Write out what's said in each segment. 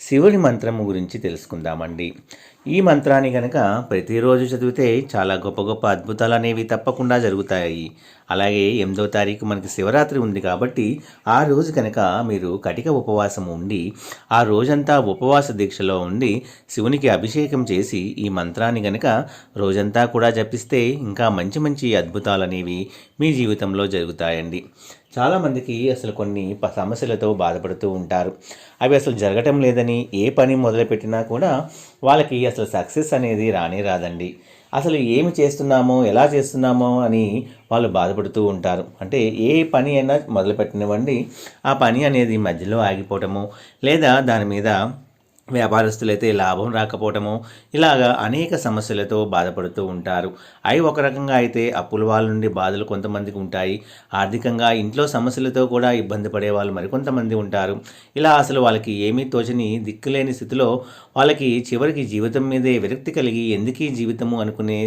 శివుని మంత్రము గురించి తెలుసుకుందామండి. ఈ మంత్రాన్ని కనుక ప్రతిరోజు చదివితే చాలా గొప్ప గొప్ప అద్భుతాలు అనేవి తప్పకుండా జరుగుతాయి. అలాగే ఎనిమిదో తారీఖు మనకి శివరాత్రి ఉంది కాబట్టి ఆ రోజు కనుక మీరు కటిక ఉపవాసం ఉండి ఆ రోజంతా ఉపవాస దీక్షలో ఉండి శివునికి అభిషేకం చేసి ఈ మంత్రాన్ని కనుక రోజంతా కూడా జపిస్తే ఇంకా మంచి మంచి అద్భుతాలు అనేవి మీ జీవితంలో జరుగుతాయండి. చాలామందికి అసలు కొన్ని ప- సమస్యలతో బాధపడుతూ ఉంటారు. అవి అసలు జరగటం లేదని ఏ పని మొదలుపెట్టినా కూడా వాళ్ళకి అసలు సక్సెస్ అనేది రానే రాదండి. అసలు ఏమి చేస్తున్నామో ఎలా చేస్తున్నామో అని వాళ్ళు బాధపడుతూ ఉంటారు. అంటే ఏ పని అయినా మొదలుపెట్టినవ్వండి ఆ పని అనేది మధ్యలో ఆగిపోవటము లేదా దాని మీద వ్యాపారస్తులైతే లాభం రాకపోవటము ఇలాగా అనేక సమస్యలతో బాధపడుతూ ఉంటారు. అవి ఒక రకంగా అయితే అప్పుల వాళ్ళ నుండి బాధలు కొంతమందికి ఉంటాయి. ఆర్థికంగా ఇంట్లో సమస్యలతో కూడా ఇబ్బంది పడే వాళ్ళు మరికొంతమంది ఉంటారు. ఇలా అసలు వాళ్ళకి ఏమీ తోచని దిక్కులేని స్థితిలో వాళ్ళకి చివరికి జీవితం మీదే విరక్తి కలిగి ఎందుకీ జీవితము అనుకునే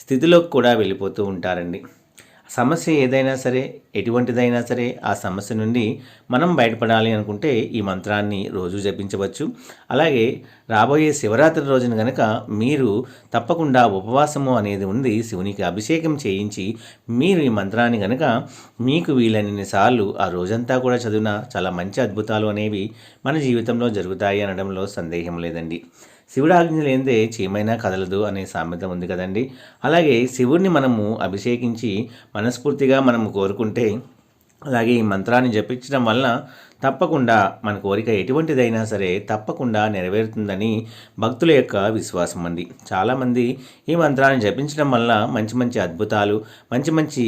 స్థితిలోకి కూడా వెళ్ళిపోతూ ఉంటారండి. సమస్య ఏదైనా సరే ఎటువంటిదైనా సరే ఆ సమస్య నుండి మనం బయటపడాలి అనుకుంటే ఈ మంత్రాన్ని రోజు జపించవచ్చు. అలాగే రాబోయే శివరాత్రి రోజున గనక మీరు తప్పకుండా ఉపవాసము అనేది ఉంది శివునికి అభిషేకం చేయించి మీరు ఈ మంత్రాన్ని గనక మీకు వీలైనన్ని సార్లు ఆ రోజంతా కూడా చదివిన చాలా మంచి అద్భుతాలు అనేవి మన జీవితంలో జరుగుతాయి అనడంలో సందేహం లేదండి. శివుడు ఆజ్ఞ లేనిదే చీమైనా కదలదు అనే సామెత ఉంది కదండి. అలాగే శివుడిని మనము అభిషేకించి మనస్ఫూర్తిగా మనము కోరుకుంటే అలాగే ఈ మంత్రాన్ని జపించడం వలన తప్పకుండా మన కోరిక ఎటువంటిదైనా సరే తప్పకుండా నెరవేరుతుందని భక్తుల యొక్క విశ్వాసం అండి. చాలామంది ఈ మంత్రాన్ని జపించడం వల్ల మంచి మంచి అద్భుతాలు మంచి మంచి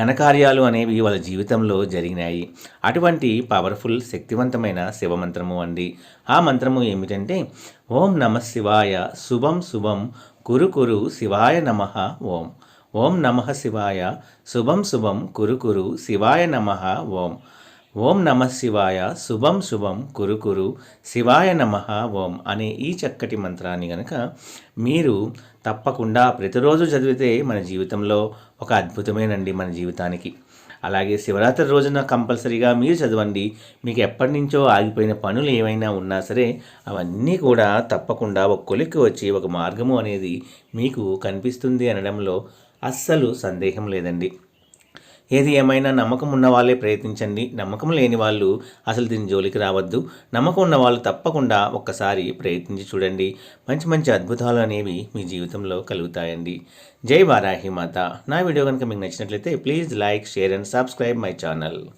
ఘనకార్యాలు అనేవి వాళ్ళ జీవితంలో జరిగినాయి. అటువంటి పవర్ఫుల్ శక్తివంతమైన శివమంత్రము అండి. ఆ మంత్రము ఏమిటంటే ఓం నమ శివాయ శుభం శుభం కురు కురు శివాయ నమ ఓం. ఓం నమ శివాయ శుభం శుభం కురు కురు శివాయ నమ ఓం. ఓం నమ శివాయ శుభం శుభం కురు కురు శివాయ నమ ఓం అనే ఈ చక్కటి మంత్రాన్ని గనక మీరు తప్పకుండా ప్రతిరోజు చదివితే మన జీవితంలో ఒక అద్భుతమేనండి మన జీవితానికి. అలాగే శివరాత్రి రోజున కంపల్సరీగా మీరు చదవండి. మీకు ఎప్పటి నుంచో ఆగిపోయిన పనులు ఏమైనా ఉన్నా సరే అవన్నీ కూడా తప్పకుండా ఒక కొలిక్కి వచ్చి ఒక మార్గము అనేది మీకు కనిపిస్తుంది అనడంలో అస్సలు సందేహం లేదండి. ఏది ఏమైనా నమ్మకం ఉన్న వాళ్ళే ప్రయత్నించండి. నమ్మకం లేని వాళ్ళు అసలు దీని జోలికి రావద్దు. నమ్మకం ఉన్న వాళ్ళు తప్పకుండా ఒక్కసారి ప్రయత్నించి చూడండి. మంచి మంచి అద్భుతాలు అనేవి మీ జీవితంలో కలుగుతాయండి. జై వారాహి మాత. నా వీడియో కనుక మీకు నచ్చినట్లయితే please like share and subscribe my channel.